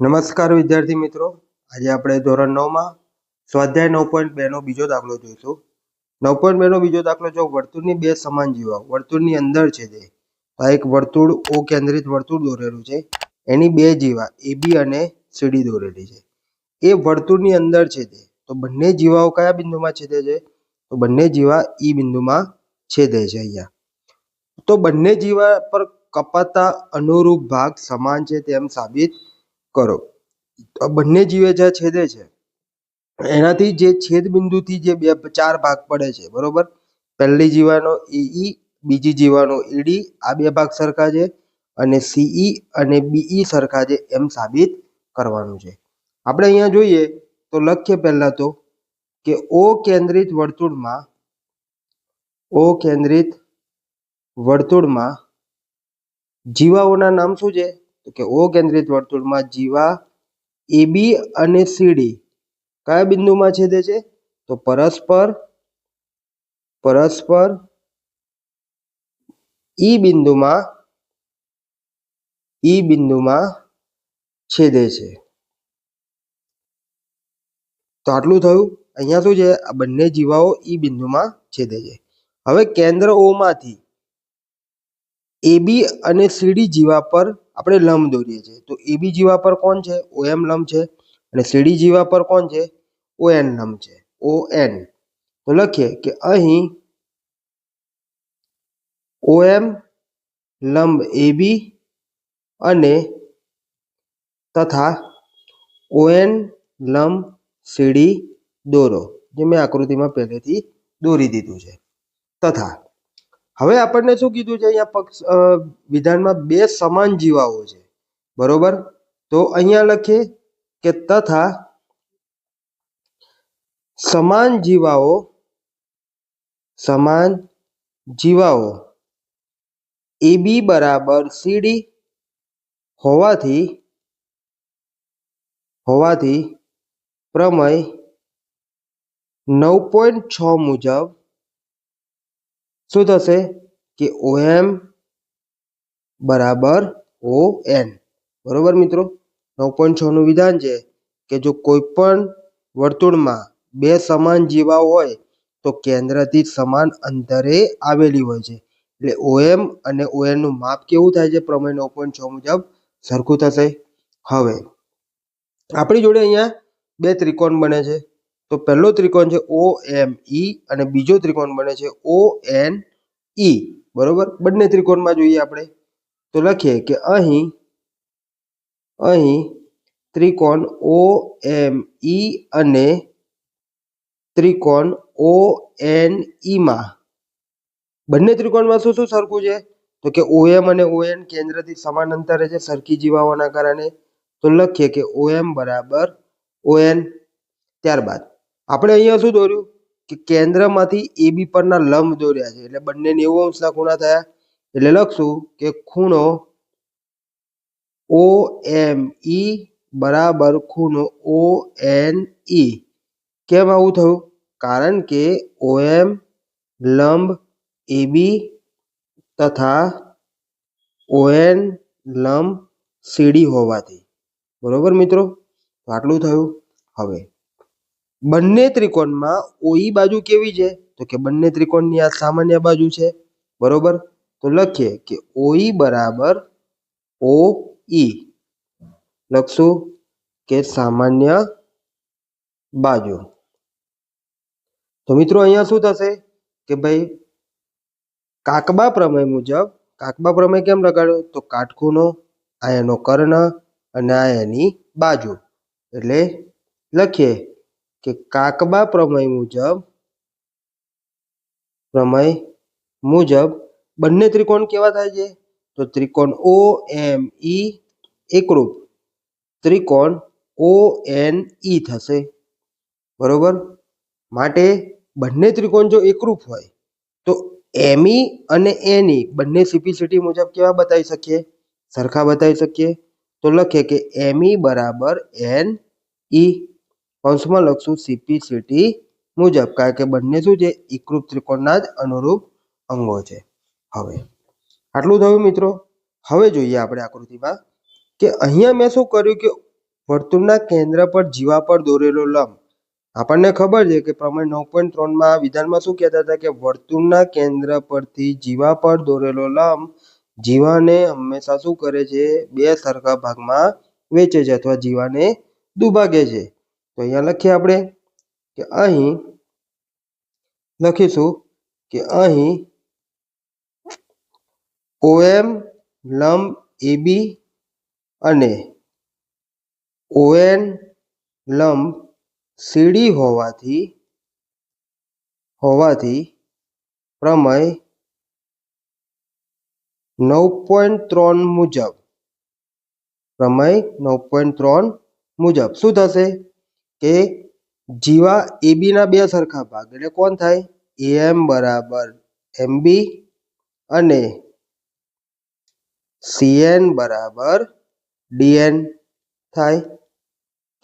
નમસ્કાર વિદ્યાર્થી મિત્રો. આજે આપણે ધોરણ નવમાં સ્વાધ્યાય નવ પોઈન્ટ બે નો બીજો દાખલો જોઈશું. નવ પોઈન્ટ બે નો બીજો દાખલો જો વર્તુળની બે સમાન જીવા વર્તુળની અંદર છે તે આ એક વર્તુળ ઓ કેન્દ્રિત વર્તુળ દોરેલું છે. એની બે જીવા એ બી અને સીડી દોરેલી છે. એ વર્તુળની અંદર છે તે તો બંને જીવાઓ કયા બિંદુમાં છેદે છે? તો બંને જીવા ઈ બિંદુમાં છેદે છે અહીંયા. તો બંને જીવા પર કપાતા અનુરૂપ ભાગ સમાન છે તેમ સાબિત કરો. તો બંને જીવે જ્યાં છેદે છે. એનાથી જે છેદ બિંદુથી જે બે, ચાર ભાગ પડે છે, બરોબર? પહેલી જીવાનો ઈ, બીજી જીવાનો ઈડી, આ બે ભાગ સરખા છે, અને સીઈ અને બીઈ સરખા છે એમ સાબિત કરવાનું છે. આપણે અહીંયા જોઈએ તો લખીએ પહેલા તો કે ઓ કેન્દ્રિત વર્તુળમાં, ઓ કેન્દ્રિત વર્તુળમાં જીવાઓના નામ શું છે? તો કે ઓ કેન્દ્રિત વર્તુળમાં જીવા એબી અને સીડી. કયા બિંદુમાં છેદે છે? તો પરસ્પર પરસ્પર ઈ બિંદુમાં ઈ બિંદુમાં છેદે છે. તો આટલું થયું. અહીંયા શું છે? આ બંને જીવાઓ ઈ બિંદુમાં છેદે છે. હવે કેન્દ્ર ઓ માંથી એબી અને સીડી જીવા પર આપણે લંબ દોરીએ છીએ. તો એબી જીવા પર કોણ છે? ઓએમ લંબ છે. અને સીડી જીવા પર કોણ છે? ઓએન લંબ છે. ઓએન તો લખીએ કે અહીં ઓએમ લંબ એબી અને તથા ઓએન લંબ સીડી દોરો, જે મેં આકૃતિમાં પહેલેથી દોરી દીધું છે. તથા હવે આપણને શું કીધું છે અહીંયા પક્ષ વિધાનમાં બે સમાન જીવાઓ છે. બરોબર? તો અહીંયા લખીએ કે તથા સમાન જીવાઓ સમાન જીવાઓ. એબી બરાબર સીડી હોવાથી હોવાથી પ્રમેય નવ પોઈન્ટ છ મુજબ શું થશે કે ઓએમ બરાબર ઓ એન બરોબર મિત્રો? નવ પોઈન્ટ છ નું વિધાન છે કે જો કોઈ પણ વર્તુળમાં બે સમાન જીવા હોય, તો કેન્દ્રથી સમાન અંતરે આવેલી હોય છે. એટલે ઓએમ અને ઓએનનું માપ કેવું થાય છે? પ્રમેય નવ પોઈન્ટ છ મુજબ સરખું થશે. હવે, આપણી જોડે અહીંયા બે ત્રિકોણ બને છે. તો પહેલો ત્રિકોણ છે ઓ એમ ઈ અને બીજો ત્રિકોણ બને છે ઓ એન ઈ બરોબર? બંને ત્રિકોણમાં જોઈએ આપણે. તો લખીએ કે અહીં અહીં ત્રિકોણ ઓ એમ ઈ અને ત્રિકોણ ઓ એન ઈમાં બંને ત્રિકોણમાં શું શું સરખું છે? તો કે ઓએમ અને ઓએન કેન્દ્રથી સમાન અંતરે છે સરખી જીવાઓના કારણે. તો લખીએ કે ઓએમ બરાબર ઓએન ત્યારબાદ. આપણે અહીંયા શું દોર્યું? કે કેન્દ્રમાંથી એબી પરના લંબ દોર્યા છે. એટલે બંને નેવું અંશના ખૂણા થયા. એટલે લખશું કે ખૂણો ઓ એમ ઈ બરાબર ખૂણો ઓ એન ઈ. કેમ આવું થયું? કારણ કે ઓએમ લંબ એબી તથા ઓએન લંબ સીડી હોવાથી. બરોબર મિત્રો? આટલું થયું. હવે બંને ત્રિકોણમાં ઓઈ બાજુ કેવી છે? તો કે બંને ત્રિકોણની આ સામાન્ય બાજુ છે. બરોબર? તો લખીએ કે ઓઈ બરાબર ઓ ઈ લખશું કે સામાન્ય બાજુ. તો મિત્રો અહીંયા શું થશે? કે ભાઈ કાકબા પ્રમેય મુજબ, કાકબા પ્રમેય કેમ લગાડ્યો? તો કાટખૂનો આ એનો કર્ણ અને આ એની બાજુ. એટલે લખીએ કે કાકબા પ્રમેય મુજબ પ્રમેય મુજબ બંને ત્રિકોણ કેવા થાય છે? તો ત્રિકોણ ઓ એમ ઈ એકરૂપ ત્રિકોણ ઓ એન ઈ થશે. બરોબર? માટે બંને ત્રિકોણ જો એકરૂપ હોય, તો એમઈ અને એની બંને સીપીસીટી મુજબ કેવા બતાવી શકીએ? સરખા બતાવી શકીએ? તો લખે કે એમઈ બરાબર એન ઈ કૌંસમાં લખશું સીપીસીટી મુજબ. કારણ કે બંને શું છે? એકરૂપ ત્રિકોણના જ અનુરૂપ અંગો છે. હવે, આટલું થયું મિત્રો. હવે જોઈએ આપણે આકૃતિમાં કે અહીંયા મેં શું કર્યું કે વર્તુળના કેન્દ્ર પર જીવા પર દોરેલો લંબ. આપણને ખબર છે કે પ્રમાણે નવ પોઈન્ટ ત્રણમાં વિધાનમાં શું કહેતા હતા કે વર્તુળના કેન્દ્ર પરથી જીવા પર દોરેલો લંબ જીવાને હંમેશા શું કરે છે? બે સરખા ભાગમાં વેચે છે અથવા જીવાને દુભાગે છે. તો અહીંયા લખીએ આપણે કે અહીં લખીશું કે અહીં ઓએમ લંબ એબી અને ઓએન લંબ સીડી હોવાથી હોવાથી પ્રમેય નવ પોઈન્ટ ત્રણ મુજબ પ્રમેય નવ પોઈન્ટ ત્રણ મુજબ શું થશે? કે જીવા એબીના બે સરખા ભાગ. એટલે કોણ થાય? એમ બરાબર. એમબી અને સીએન બરાબર ડીએન થાય.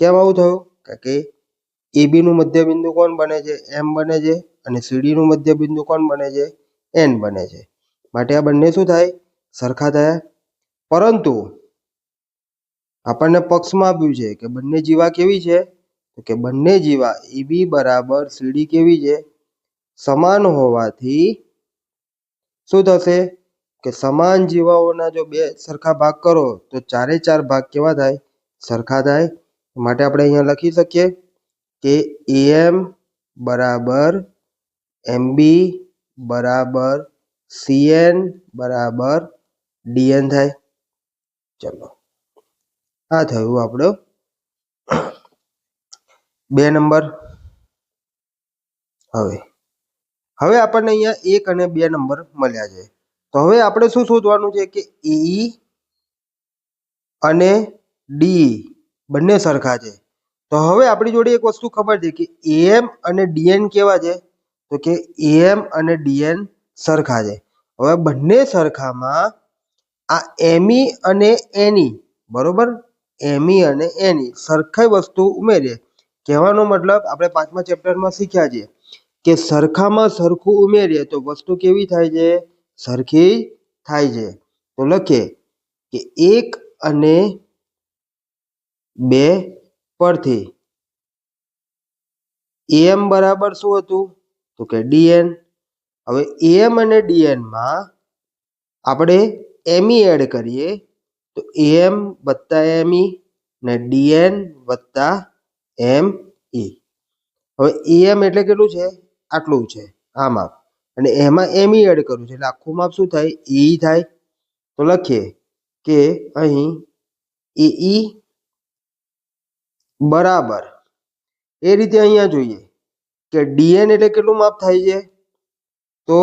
કેમ આવું થયું? કે એબીનું મધ્યબિંદુ કોણ બને છે? એમ બને છે અને સીડી નું મધ્યબિંદુ કોણ બને છે? એન બને છે. માટે આ બંને શું થાય? સરખા થયા. પરંતુ આપણને પક્ષમાં આપ્યું છે કે બંને જીવા કેવી છે? કે બંને જીવા એબી બરાબર સીડી કેવી છે? સમાન હોવાથી શું થશે? કે સમાન જીવાઓના જો બે સરખા ભાગ કરો, તો ચારે ચાર ભાગ કેવા થાય? સરખા થાય. માટે આપણે અહીંયા લખી શકીએ કે એમ બરાબર એમબી બરાબર સીએન બરાબર ડીએન થાય. ચલો, આ થયું આપણું બે નંબર. હવે હવે આપણને અહીંયા એક અને બે નંબર મળ્યા છે. તો હવે આપણે શું શોધવાનું છે કે ઈ અને ડી બંને સરખા છે. તો હવે આપણી જોડે એક વસ્તુ ખબર છે કે એમ અને ડીએન કેવા છે? તો કે એમ અને ડીએન સરખા છે. હવે બંને સરખામાં આ એમી અને એની, બરોબર? એમી અને એની સરખી વસ્તુ ઉમેરીએ. કહેવાનો મતલબ આપણે પાંચમા ચેપ્ટરમાં શીખ્યા છીએ કે સરખામાં સરખું ઉમેરીએ તો વસ્તુ કેવી થાય છે? સરખી થાય છે. તો લખીએ કે એક અને બે પરથી એમ બરાબર શું હતું? તો કે ડીએન. હવે એમ અને ડીએનમાં આપણે એમઈ એડ કરીએ તો એમ વત્તા એમઈ ને ડીએન વત્તા એમ ઈ. હવે એમ એટલે કેટલું છે? આટલું છે. આ માપ અને એમાં એમ ઈ એડ કરવું છે. એટલે આખું માપ શું થાય? ઈ થાય. તો લખીએ કે અહીં ઈ બરાબર. એ રીતે અહીંયા જોઈએ કે ડીએન એટલે કેટલું માપ થાય છે? તો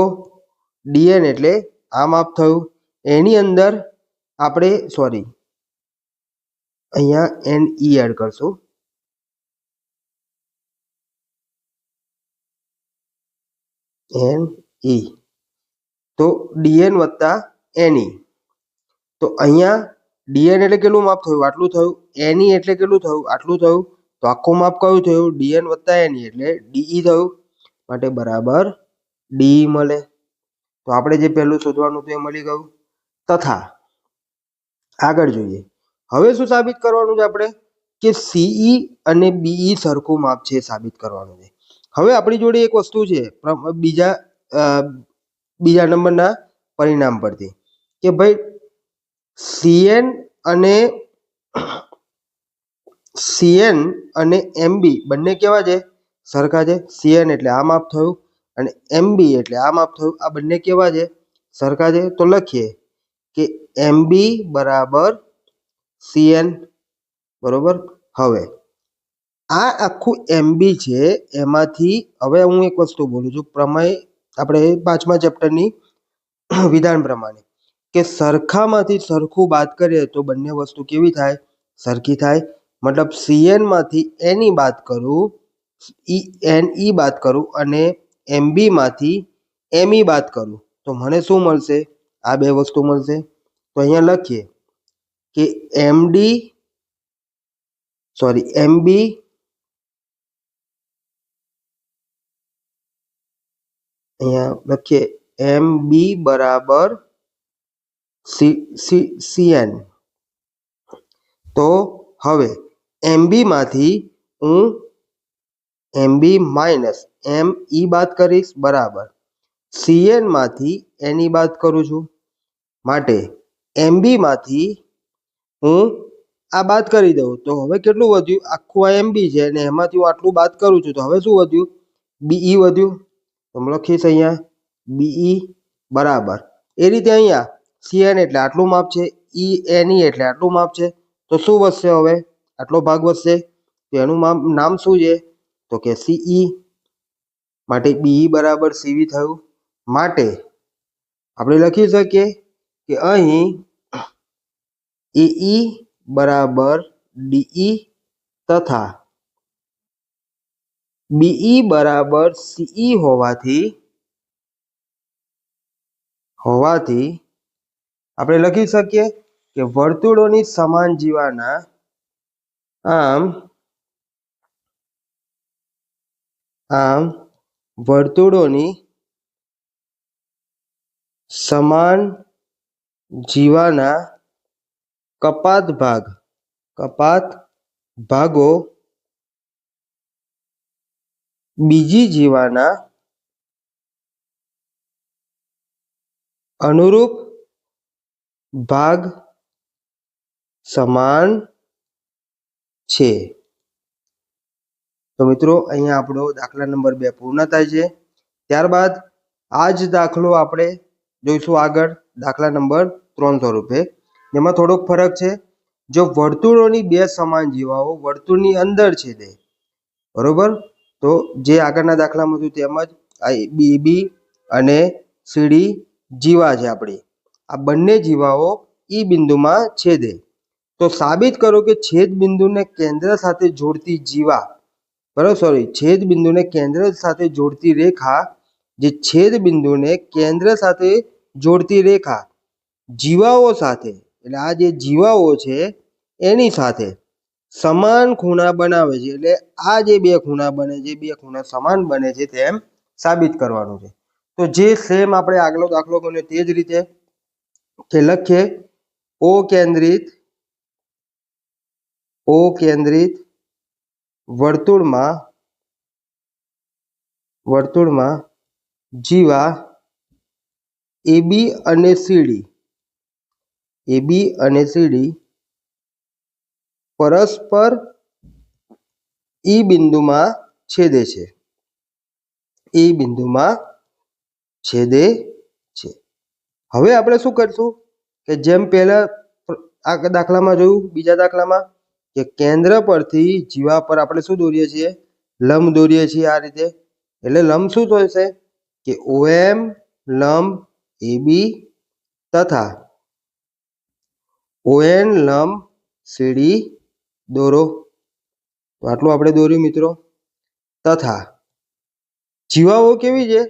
ડીએન એટલે આ માપ થયું. એની અંદર આપણે સોરી અહીંયા એન ઈ એડ કરશું. એન ઈ તો ડીએન વત્તા એની તો અહીંયા ડીએન એટલે કેટલું માપ થયું? આટલું થયું. એનઈ એટલે કેટલું થયું? આટલું થયું. તો આખું માપ કયું થયું? ડીએન વત્તા એની એટલે ડીઈ થયું. માટે બરાબર ડી મળે. તો આપણે જે પહેલું શોધવાનું હતું એ મળી ગયું. તથા આગળ જોઈએ. હવે શું સાબિત કરવાનું છે આપણે? કે સીઈ અને બીઈ સરખું માપ છે સાબિત કરવાનું છે. હવે આપણી જોડે એક વસ્તુ છે બીજા બીજા નંબરના પરિણામ પરથી કે ભાઈ સીએન અને સીએન અને એમબી બંને કેવા છે? સરખા છે. સીએન એટલે આ માપ થયું અને એમબી એટલે આ માપ થયું. આ બંને કેવા છે? સરખા છે. તો લખીએ કે એમબી બરાબર સીએન, બરોબર? હવે આ આખું એમબી છે, એમાંથી હવે હું એક વસ્તુ બોલું છું, પ્રમેય આપણે પાંચમા ચેપ્ટરની વિધાન પ્રમાણે કે સરખામાંથી સરખું બાદ કરીએ તો બંને વસ્તુ કેવી થાય? સરખી થાય. મતલબ સીએનમાંથી એની બાદ કરું ઈ એન ઈ બાદ કરું અને એમબીમાંથી એમઈ બાદ કરું. તો મને શું મળશે? આ બે વસ્તુ મળશે. તો અહીંયા લખીએ કે એમડી સોરી એમબી અહીંયા લખીએ, એમ બી બરાબર સી સી, સીએન. તો હવે એમબીમાંથી હું એમબી માઇનસ, એમ ઈ બાદ કરીશ, બરાબર. સીએનમાંથી એની બાદ કરું છું. માટે એમબીમાંથી હું આ બાદ કરી દઉં. તો હવે કેટલું વધ્યું? આખું આ એમબી છે, અને એમાંથી હું આટલું બાદ કરું છું. તો હવે શું વધ્યું? બીઈ વધ્યું. તો હું લખીશ અહીંયા બીઈ બરાબર. એ રીતે અહીંયા સીએન એટલે આટલું માપ છે, ઈ એનઈ એટલે આટલું માપ છે. તો શું વધશે હવે? આટલો ભાગ વધશે. તો એનું નામ શું છે? તો કે સીઈ માટે બીઈ બરાબર સીવી થયું. માટે આપણે લખી શકીએ કે અહીં એઈ બરાબર ડીઈ તથા બીઈ બરાબર સીઈ હોવાથી હોવાથી આપણે લખી શકીએ કે વર્તુળોની સમાન જીવાના આમ આમ વર્તુળોની સમાન જીવાના કપાત ભાગ, કપાત ભાગો બીજી જીવાના અનુરૂપ ભાગ સમાન છે. તો મિત્રો, અહીંયા આપણો દાખલા નંબર બે પૂર્ણ થાય છે. ત્યારબાદ આ જ દાખલો આપણે જોઈશું આગળ, દાખલા નંબર ત્રણ સ્વરૂપે. એમાં થોડોક ફરક છે. જો વર્તુળોની બે સમાન જીવાઓ વર્તુળની અંદર છે તે બરોબર? તો જે આગળના દાખલામાં હતું તેમજ આ બી બી અને સીડી જીવા છે આપણી. આ બંને જીવાઓ ઈ બિંદુમાં છેદે. તો સાબિત કરો કે છેદ બિંદુને કેન્દ્ર સાથે જોડતી જીવા, બરાબર સોરી છેદ બિંદુને કેન્દ્ર સાથે જોડતી રેખા, જે છેદ બિંદુને કેન્દ્ર સાથે જોડતી રેખા, જીવાઓ સાથે, એટલે આ જે જીવાઓ છે એની સાથે સમાન ખૂણા બનાવે છે. એટલે આ જે બે ખૂણા બને છે, બે ખૂણા સમાન બને છે, તેમ સાબિત કરવાનું છે. તો જે સેમ આપણે આગલો દાખલો ગણ્યો તે જ રીતે કે લખીએ, ઓ કેન્દ્રિત ઓ કેન્દ્રિત વર્તુળમાં વર્તુળમાં જીવા એબી અને સીડી એબી અને સીડી પરસ્પર ઈ બિંદુમાં છેદે છે. ઈ બિંદુમાં છેદે છે. હવે આપણે શું કરશું કે જેમ પહેલા આ દાખલામાં જોયું, બીજા દાખલામાં કે કેન્દ્ર પરથી જીવા પર આપણે શું દોરીએ છીએ? લંબ દોરીએ છીએ આ રીતે. એટલે લંબ શું થશે? કે ઓએમ, લંબ, એબી તથા ઓએન, લંબ, સીડી દોરો. તો આટલું આપણે દોર્યું મિત્રો. તથા જીવાઓ કેવી છે?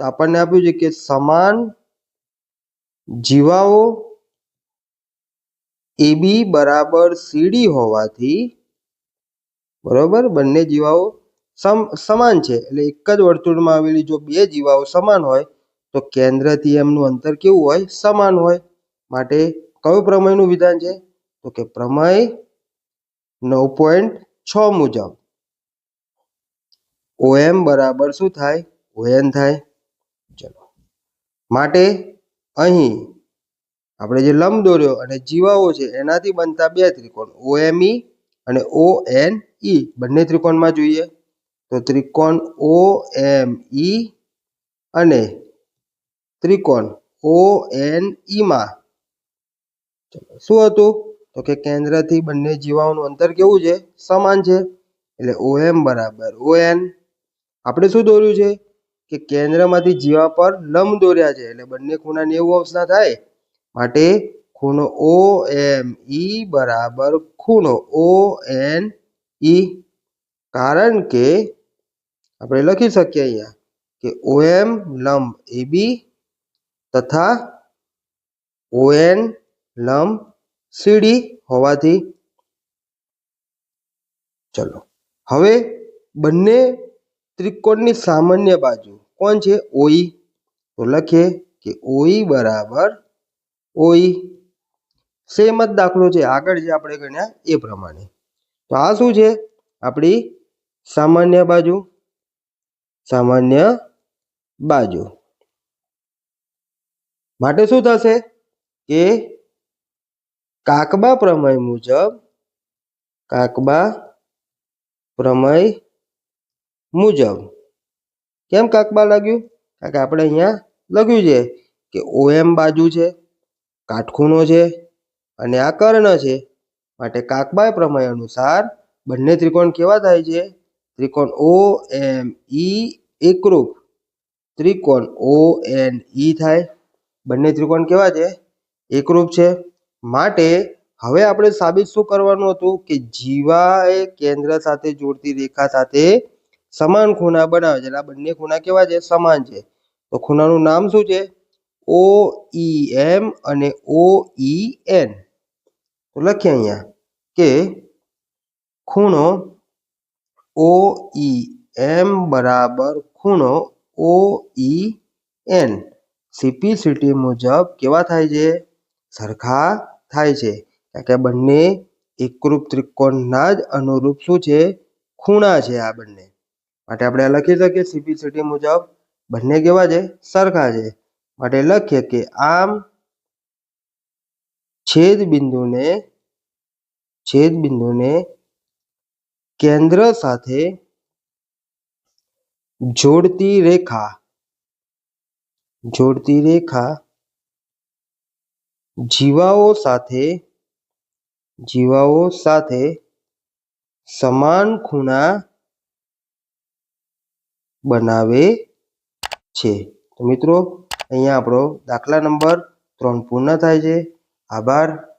તો આપણને આપ્યું છે કે સમાન જીવાઓ એબી બરાબર સીડી હોવાથી બરોબર બંને જીવાઓ સમ, સમાન છે. એટલે એક જ વર્તુળમાં આવેલી જો બે જીવાઓ સમાન હોય, તો કેન્દ્રથી એમનું અંતર કેવું હોય? સમાન હોય. માટે કયું પ્રમેયનું વિધાન છે? તો કે પ્રમેય નવ પોઈન્ટ છ મુજબ. ઓએમ બરાબર શું થાય? ઓએન થાય. ચલો. માટે અહીં આપણે જે લંબ દોર્યો અને જીવાઓ છે, એનાથી બનતા બે ત્રિકોણ, ઓએમઈ અને ઓ એન ઈ બંને ત્રિકોણમાં જોઈએ તો ત્રિકોણ ઓ એમ ઈ અને ત્રિકોણ ઓ એન ઈમાં શું હતું? તો કે કેન્દ્રથી બંને જીવાઓનું અંતર કેવું છે? સમાન છે. એટલે ઓએમ બરાબર. ઓએન. આપણે શું દોર્યું છે? કે કેન્દ્રમાંથી જીવા પર લંબ દોર્યા છે. એટલે બંને ખૂણા નેવું અંશના થાય. માટે ખૂણો ઓ એમ ઈ બરાબર ખૂણો ઓ એન ઈ કારણ કે આપણે લખી શકીએ અહીંયા કે ઓએમ લંબ એબી તથા ઓએન લંબ સીડી હોવાથી ચલો. હવે બંને ત્રિકોણની સામાન્ય બાજુ કોણ છે? ઓઈ તો લખીએ કે ઓઈ બરાબર ઓઈ સેમ જ દાખલો છે. આગળ જે આપણે ગણ્યા એ પ્રમાણે. તો આ શું છે? આપણી સામાન્ય બાજુ. સામાન્ય બાજુ. માટે શું થશે? કે કાકબા પ્રમેય મુજબ, કાકબા પ્રમેય મુજબ. કેમ કાકબા લાગ્યું? કારણ કે આપણે અહીંયા લખ્યું છે કે ઓએમ બાજુ છે, કાટખૂણો છે અને આ કર્ણ છે. માટે કાકબા પ્રમેય અનુસાર બંને ત્રિકોણ કેવા થાય છે? ત્રિકોણ ઓ, એમ, ઈ એકરૂપ. ત્રિકોણ ઓ, એન, ઈ થાય. બંને ત્રિકોણ કેવા છે? એકરૂપ છે. માટે હવે આપણે સાબિત શું કરવાનું હતું કે જીવા એ કેન્દ્ર સાથે જોડતી રેખા સાથે સમાન ખૂણા બનાવે છે એટલે આ બંને ખૂણા કેવા છે? સમાન છે. તો ખૂણાનું નામ શું છે? ઓ ઈ એમ અને ઓ ઈ એન તો લખીએ અહીંયા કે ખૂણો ઓ ઈ એમ બરાબર ખૂણો ઓ ઈ એન સીપીસીટી મુજબ કેવા થાય છે? સરખા થાય છે. કારણ કે બંને એકરૂપ ત્રિકોણના જ અનુરૂપ શું છે? ખૂણા છે આ બંને. માટે આપણે લખી શકીએ સીપીસીટી મુજબ બંને કેવા છે? સરખા છે. માટે લખીએ કે આમ છેદ બિંદુને છેદ બિંદુને કેન્દ્ર સાથે જોડતી રેખા જોડતી રેખા જીવાઓ સાથે જીવાઓ સાથે સમાન ખૂણા બનાવે છે. તો મિત્રો, અહીંયા આપણો દાખલા નંબર ત્રણ પૂર્ણ થાય છે. આભાર.